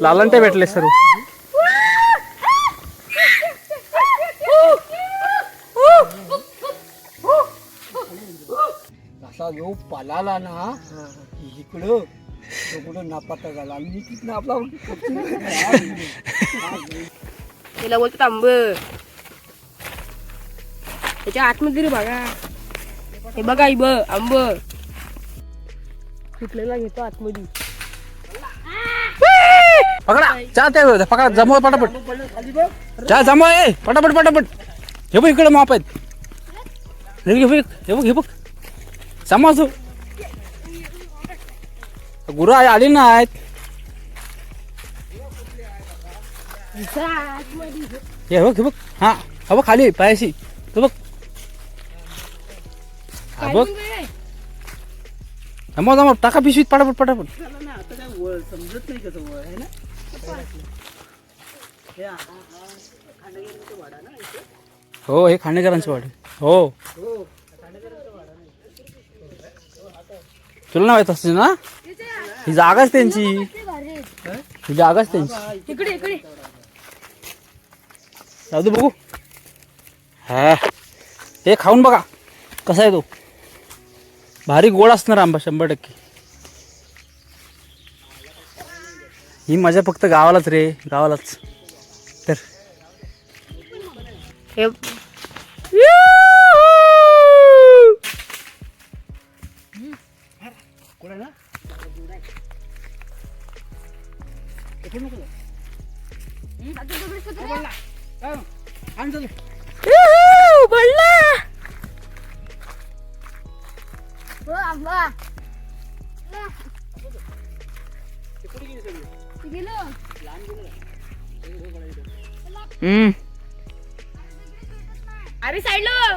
लालंटे भेटले सर्व असा जो पलाला ना इकडं. तो कुठं नापाता झाला. आणि मी तिथनं आपला त्याला बोलतात आंब त्याच्या आतमध्ये रे बघा. हे बघा इब आंब. सुटलेला घेतो आतमध्ये? पकडा. चहा त्या पकडा. जमव पटापट. चहा जमव ए पटापट पटापट. हे बघ इकडे माप आहेत. हे बघ, हे बघ हे बघ हे बघ. गुरु आई आली नाहीत हे बघ हे बघ. हा हा बघ खाली पायाशी. तू बघ. हा बघ. जमा जमा टाका पिशवीत पटापट पटापट. समजत नाही कसं आहे ना? हो हे खांडेकरांची वाडी. हो. तुला नाही माहीत असते ना? ही जागाच त्यांची. ही जागाच त्यांची. इकडे इकडे. जाऊ दे बघू. हा. हे खाऊन बघा कसा आहे तो. भारी गोड असणार आंबा शंभर टक्के. ही मजा फक्त गावालाच रे गावालाच. तर. हे हम्म. अरे साईडला.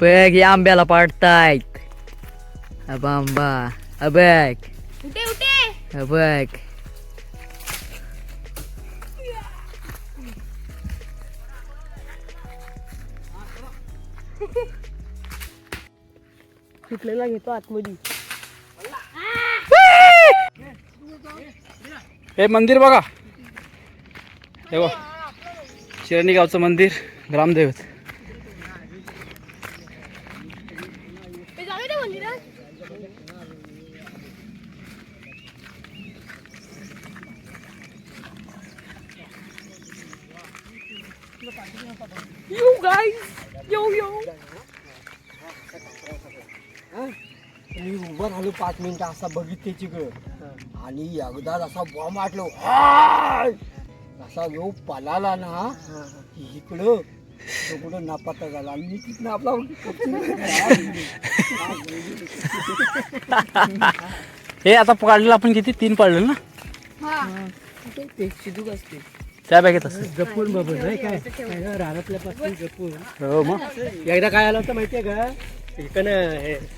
बघ या आंब्याला पाडतायत. अब आंबा अबघ उठे उठे. अबघ सुटलेला घेतो आतमध्ये. हे मंदिर बघा. हे बघ. शिरणी गावचं मंदिर ग्रामदैवत जाऊया मंदिरात यो गाईस यो यो मी उभं राहिलो पाच मिनिटं असा बघित त्याच्याकडं आणि एकदा असा बॉम्ब आटलो हाय! असा जो पलाला ना इकडं तो कुठं नापाता झाला. आणि मी तिथनं आपला हे आता काढलेलं आपण किती? तीन पाडलेलं ना? शिदूक असते त्या बॅगेत असं जपून बाबा नाही काय? रानातल्यापासून जपून. हो मग? एकदा काय आलं होतं माहितीये का इकडं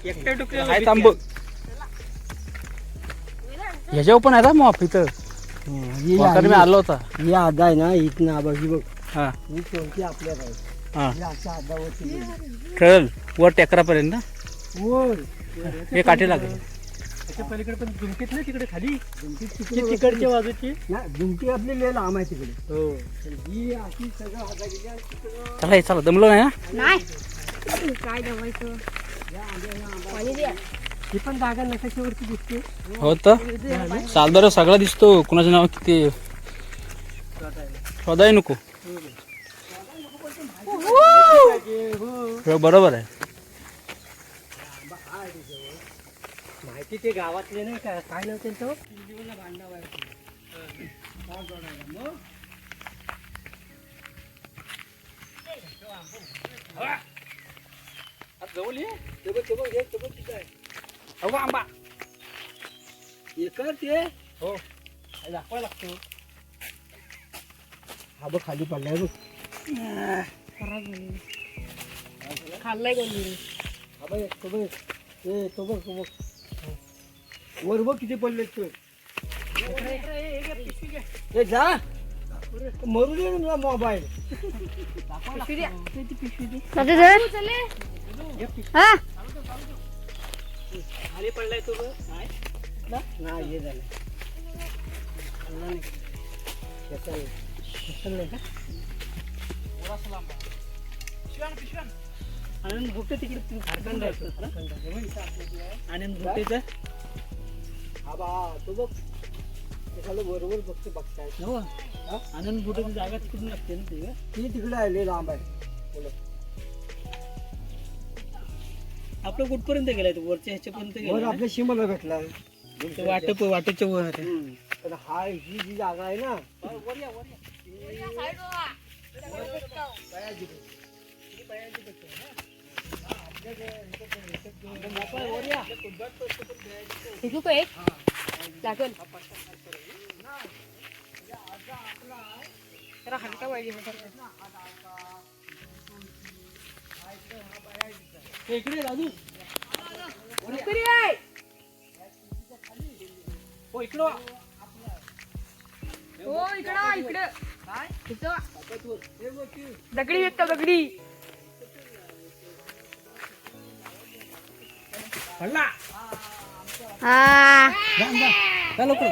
एकट्या टुकड्या आहे ह्याच्यावर पण आहे ना मग इथं. मी आलो. होता. ही आदा आहे ना इथनं आबा ही बघ. हा. ही कोणती आपल्या हा. ही अशा कळल? वर टेकरापर्यंत ना? हे काठी लागेल. त्याच्या पलीकडे पण झुमकीत ना तिकडे खाली? तिकडच्या बाजूची. ना झुमकी आपली लय लांब आहे तिकडे. हो. ही अशी सगळं आणि तिकडं चला हे चला दमलो नाही ना नाही. काय दवायचं पाणी द्या. ही पण जागा नकाशावरती दिसते. हो तर. सालदार सगळा दिसतो. कुणाचं नाव किती? शोधाय नको. हो, बरोबर आहे. माहिती ते गावातले नाही का? काय नाव त्यांचं? हो का आंबा. एकर ते. हो. दाखवा लागतो. हा बघ खाली पडलाय बघ. खाल्लाय कोण? हा बघ तो बघ. ए तो बघ तो बघ. वर बघ किती पडले ते. जा. मरू दे ना मोबाईल खाली पडलाय तो नाही. हे झालं. आनंद भोगते तिकडे. आनंद भोगतेच हा तो बघ त्याला बरोबर बघते बघतायत हो आनंद भोगतेची जागा तिकडून लागते ना ते ती तिकडे आले लांब आहे बोला. आपलं कुठपर्यंत गेलाय तो वरच्या ह्याच्यापर्यंत वर गेला आपल्या सीमाला भेटला वाटप वाटेच्या वर आहे. पण हा ही जी जागा आहे ना शिकू का एक दाखल जरा हलका पाहिजे इकडे. राजू तरी हो इकडं हो इकडं. इकडं दगडी येत दगडी? पडला हा जा लवकर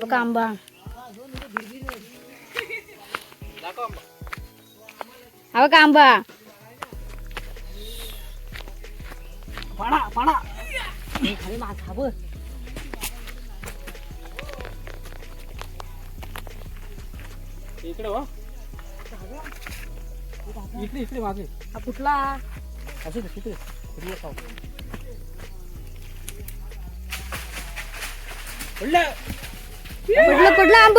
बघा आंबा हा बघा आंबा पाडा पाडा इकडे वा इकडे इकडे मागे. हा कुठला? असू दे तिकडे खाऊ. पडलं. कुठलं कुठला आंब.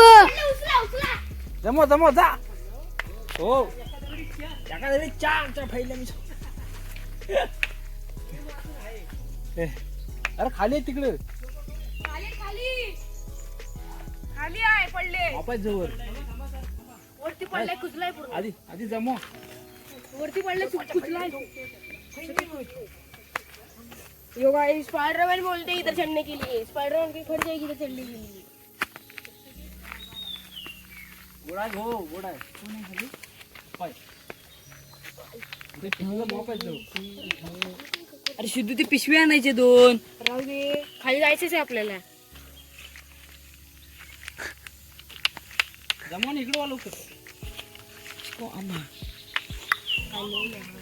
जमव जमव जा. हो. त्याका तरी चार चार फाईल्या मी ए, अरे खाली आहे तिकडे. खाली खाली. खाली आहे पडले. वापस जवळ. वरती पडले कुचलाय पूर्ण. आधी आधी जमव. वरती पडले कुचलाय योगा स्पाइडरमैन बोलते इधर चढ़ने के लिए. स्पाइडरमैन की फट जाएगी इधर चढ़ने के लिए. गोडा आहे हो गोडा आहे. तू नाही खाली? पाय. इथे ठेवलं वापस जाऊ अरे शुद्ध ती पिशवी आणायचे दोन. राहू दे. खाली जायचंच आहे आपल्याला.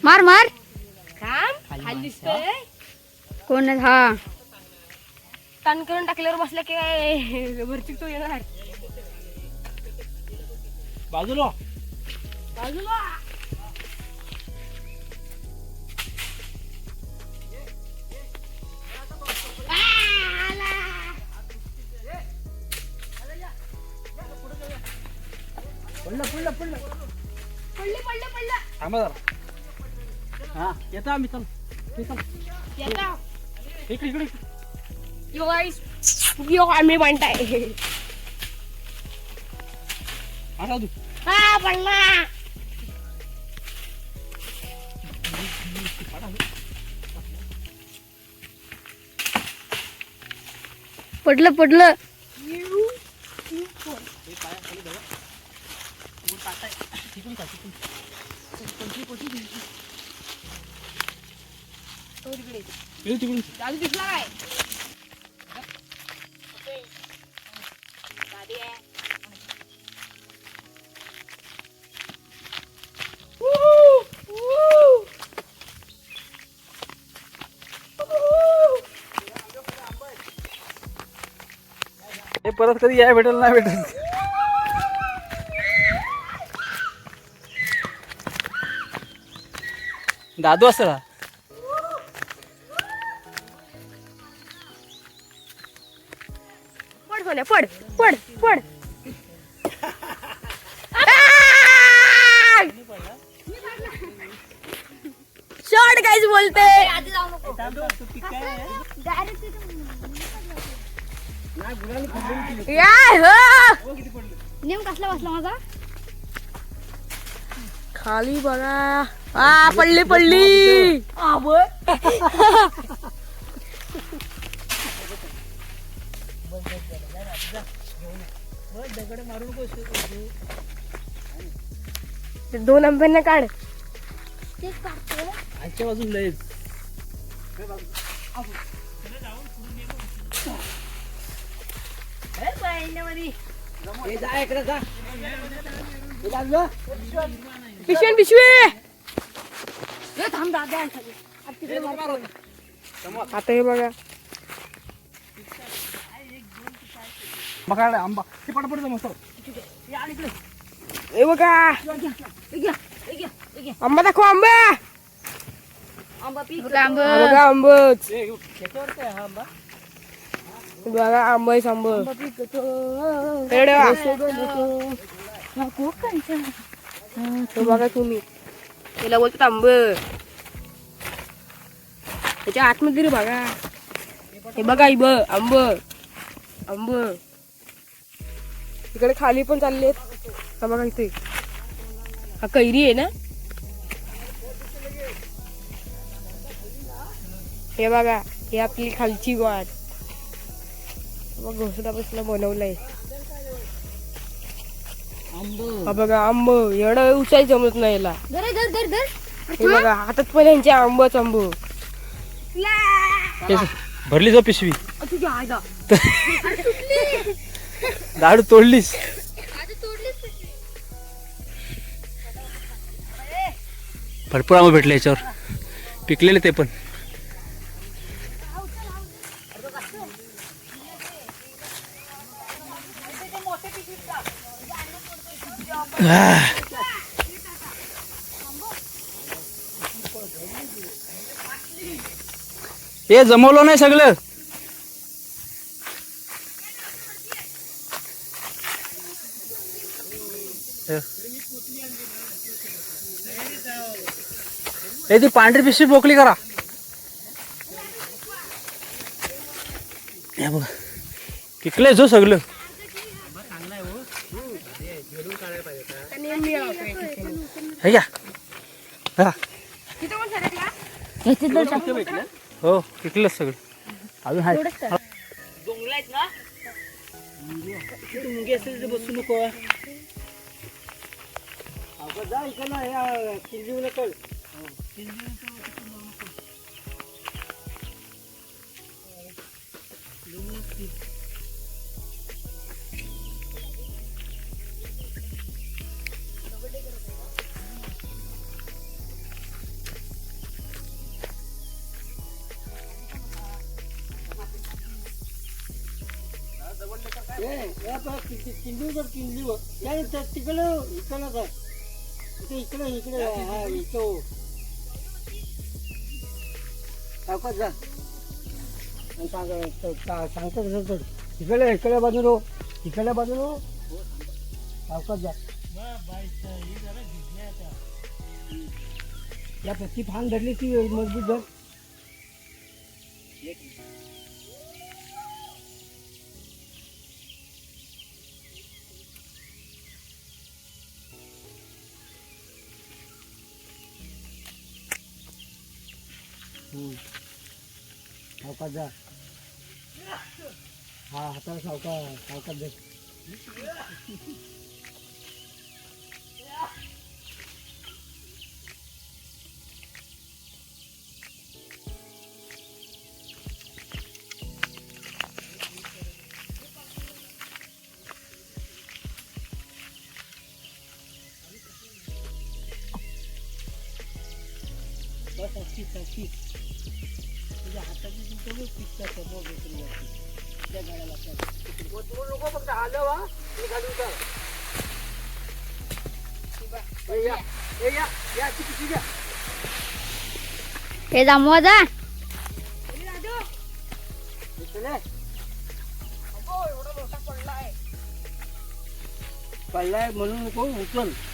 मार मार काम खाली दिसतोय कोण हा टन करून टाकल्यावर बसला की काय भरती तो येणार बाजूला वा. बाजूला थांबा जरा. हा येतो आम्ही चल. हे चल. येता. इकडे इकडे यो गाइस यो आम्ही म्हणताय राजू हा पडला पडलं. पडलं इकडे तिकडून दादू दिसला काय परत कधी या भेटेल नाही भेटेल. दादू असं पड सोन्या पड पड पड. शॉर्ट काहीच बोलते. हो. नेम कसला बसला माझा? खाली बघा. आ पडली पडली. ते दोन आंब्यांना काढ. आजच्या हे लागलं? पिशवी पिशवी. थांब दादा तिकडे मार. आता हे बघा. बघा आंबा. ते पटापट जमा सर हे बघा. आंबा दाखव आंबा. बघा आंबच बघा आंबाच आंब एवढे हे बघा तुम्ही. त्याला बोलतात आंब. त्याच्या आतमध्ये रे बघा हे बघा इब आंब. आंब. इकडे खाली पण चाललेत हा बघा इथे. हा कैरी आहे ना? हे बघा हे आपली खालची वाट. बघ घोसडापासून बनवलंय. हा बघा आंब. एवढं उचाई जमत नाही याला. हे बघा हातात पण यांचे आंबच आंब. भरली जो पिशवी. झाड तोडलीस. भरपूर आंबे भेटले याच्यावर. पिकलेले ते पण. हे जमवलं नाही सगळं. हे. ती पांढरी पिशवी पोकली करा. हे बघा. जो सगळं. हे घ्या. हो पिकलंच सगळं. अजून आहे ना? मुंगी असेल तर बसू नको. अगं जा इकडं ना, या किल्लीवर कळ. किल्ली- किल्लीवर कर, किल्लीवर. तिकडं इकडं काय इथे इकडे इकडे हा इथं. सावकाश जा. सांगतो कसं तर. इकडे इकडे बाजून हो. इकडे बाजून हो. सावकाश जा. या प्रति फान धरली ती मजबूत धर. सावकाश जा हा हाताला सावकाश सावकाश धर लोक फक्त आलं वा मी खाली उतर ए,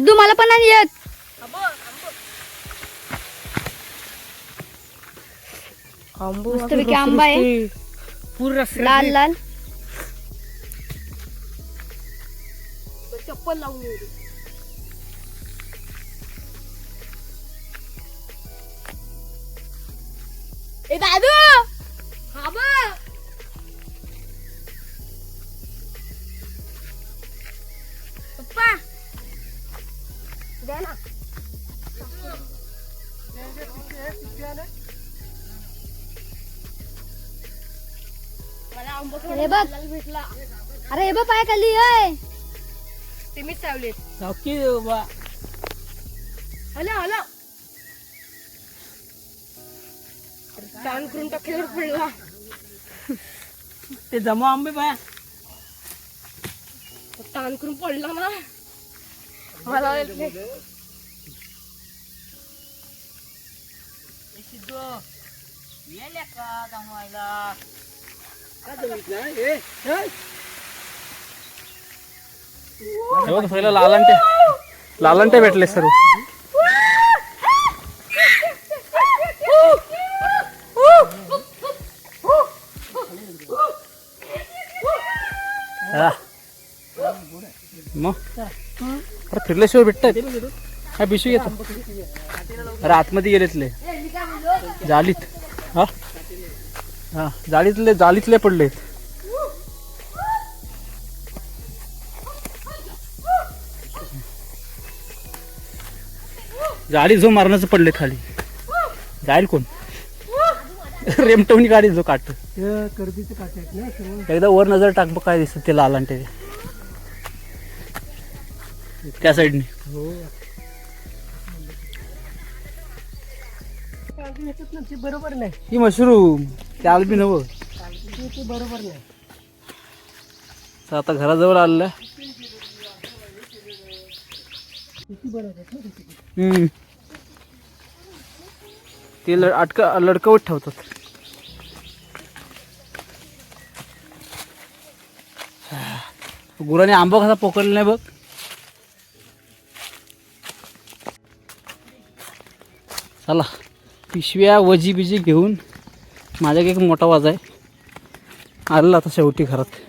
सिद्धू मला पण नाही येत मस्तपैकी आंबा आहे. पूर्ण लाल लाल. चप्पल लावून दादू! हे बघ. भेटला अरे हे बघ पाय खाली ते मीच चावलेत नक्की बा. हॅलो हॅलो करून टाकल्यावर पडला. ते जमा आंबे बाया. ताण करून पडला ना. मला सिद्धू येल्या का जमवायला. बघ पहिलं लालांटे. लालंटे भेटले सर्व. हा. मग? फिरल्याशिवाय भेटतात हा पिशवी घेतो अरे आतमध्ये गेलेतले झालीत हा? हा जाळीतले जाळीतले पडलेत गाडी जो मारण्याचं पडले खाली. जाईल कोण? रेमटवणी गाडी जो काट कर्दीचे काटे आहेत ना सर्व. एकदा वर नजर टाक बघ काय दिसत ते लाल ते. त्या साईडने. हो ह्याच्यात ना ते बरोबर नाही. ही मशरूम. त्याला बी नव ते बरोबर नाही आता घराजवळ आलेलं आहे. ते लड अटक लडकवत ठेवतात. गुराने आंबा कसा पोकडला नाही बघ. चला पिशव्या वजी बिजी घेऊन माझ्या एक मोठा वाज आहे. आलेला आता शेवटी घरात.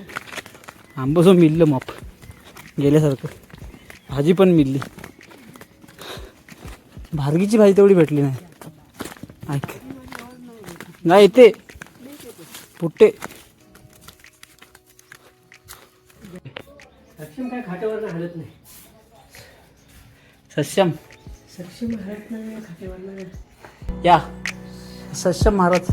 आंबा जो माप. गेल्यासारखं. भाजी पण मिळली भारगीची भाजी तेवढी भेटली नाही. ऐक. नाही येते पुट्टे. सक्षम काय खाट्यावर नाही. सक्षम. हलत नाही खाट्यावर या. सस्यम महाराज.